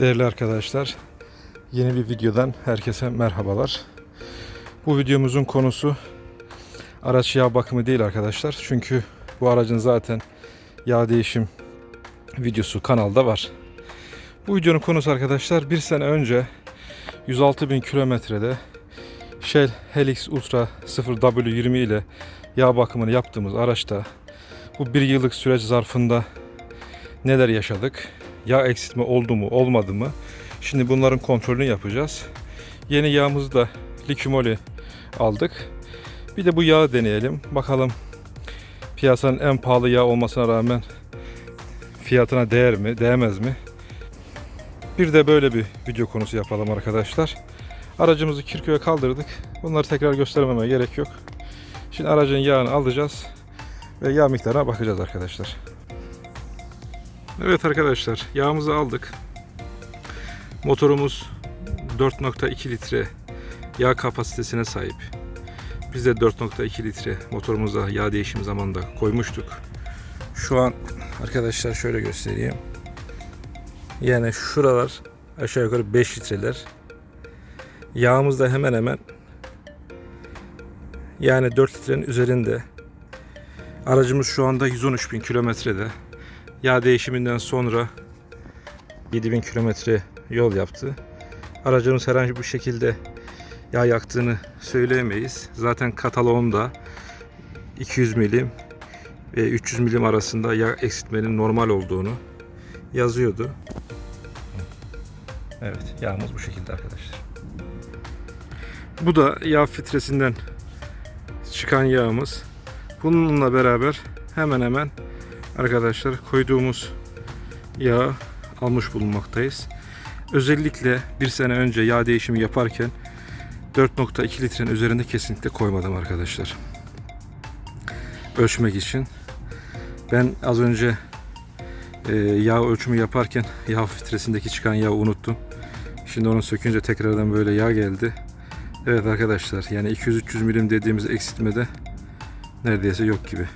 Değerli arkadaşlar, yeni bir videodan herkese merhabalar. Bu videomuzun konusu araç yağ bakımı değil arkadaşlar. Çünkü bu aracın zaten yağ değişim videosu kanalda var. Bu videonun konusu arkadaşlar bir sene önce 106 bin kilometrede Shell Helix Ultra 0W20 ile yağ bakımını yaptığımız araçta bu bir yıllık süreç zarfında neler yaşadık? Yağ eksiltme oldu mu olmadı mı? Şimdi bunların kontrolünü yapacağız. Yeni yağımızı da Liquimoli aldık. Bir de bu yağı deneyelim. Bakalım piyasanın en pahalı yağ olmasına rağmen fiyatına değer mi, değmez mi? Bir de böyle bir video konusu yapalım arkadaşlar. Aracımızı Kirköy'e kaldırdık. Bunları tekrar göstermeme gerek yok. Şimdi aracın yağını alacağız ve yağ miktarına bakacağız arkadaşlar. Evet arkadaşlar yağımızı aldık. Motorumuz 4.2 litre yağ kapasitesine sahip. Biz de 4.2 litre motorumuza yağ değişim zamanında koymuştuk. Şu an arkadaşlar şöyle göstereyim. Yani şuralar aşağı yukarı 5 litreler. Yağımız da hemen hemen yani 4 litrenin üzerinde. Aracımız şu anda 113 bin kilometrede. Yağ değişiminden sonra 7000 kilometre yol yaptı. Aracımız herhangi bir şekilde yağ yaktığını söyleyemeyiz. Zaten kataloğunda 200 milim ve 300 milim arasında yağ eksiltmenin normal olduğunu yazıyordu. Evet, yağımız bu şekilde arkadaşlar. Bu da yağ filtresinden çıkan yağımız. Bununla beraber hemen hemen arkadaşlar koyduğumuz yağı almış bulunmaktayız. Özellikle bir sene önce yağ değişimi yaparken 4.2 litrenin üzerinde kesinlikle koymadım arkadaşlar. Ölçmek için. Ben az önce e, yağ ölçümü yaparken yağ filtresindeki çıkan yağı unuttum. Şimdi onu sökünce tekrardan böyle yağ geldi. Evet arkadaşlar yani 200-300 milim dediğimiz eksiltmede neredeyse yok gibi.